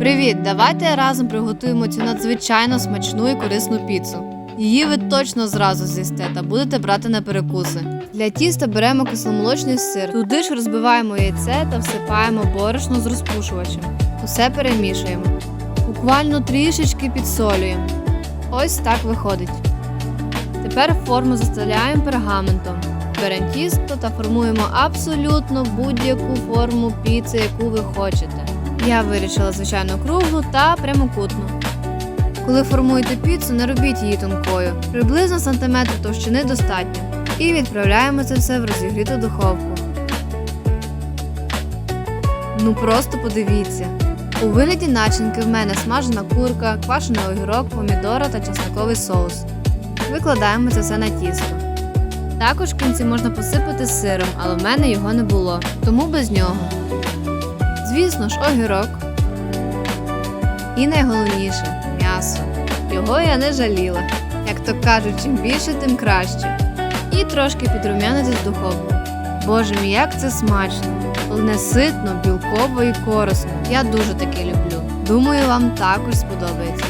Привіт! Давайте разом приготуємо цю надзвичайно смачну і корисну піцу. Її ви точно зразу з'їсте та будете брати на перекуси. Для тіста беремо кисломолочний сир. Туди ж розбиваємо яйце та всипаємо борошно з розпушувачем. Усе перемішуємо. Буквально трішечки підсолюємо. Ось так виходить. Тепер форму застеляємо пергаментом. Беремо тісто та формуємо абсолютно будь-яку форму піци, яку ви хочете. Я вирішила звичайно круглу та прямокутну. Коли формуєте піцу, не робіть її тонкою, приблизно сантиметр товщини достатньо. І відправляємо це все в розігріту духовку. Ну просто подивіться. У вигляді начинки в мене смажена курка, квашений огірок, помідора та чесниковий соус. Викладаємо це все на тісто. Також в кінці можна посипати сиром, але в мене його не було, тому без нього. Звісно ж, огірок. І найголовніше м'ясо. Його я не жаліла. Як то кажуть, чим більше, тим краще. І трошки підрумянити з духовку. Боже мій, як це смачно! Головне ситно, білково і корисно. Я дуже таке люблю. Думаю, вам також сподобається.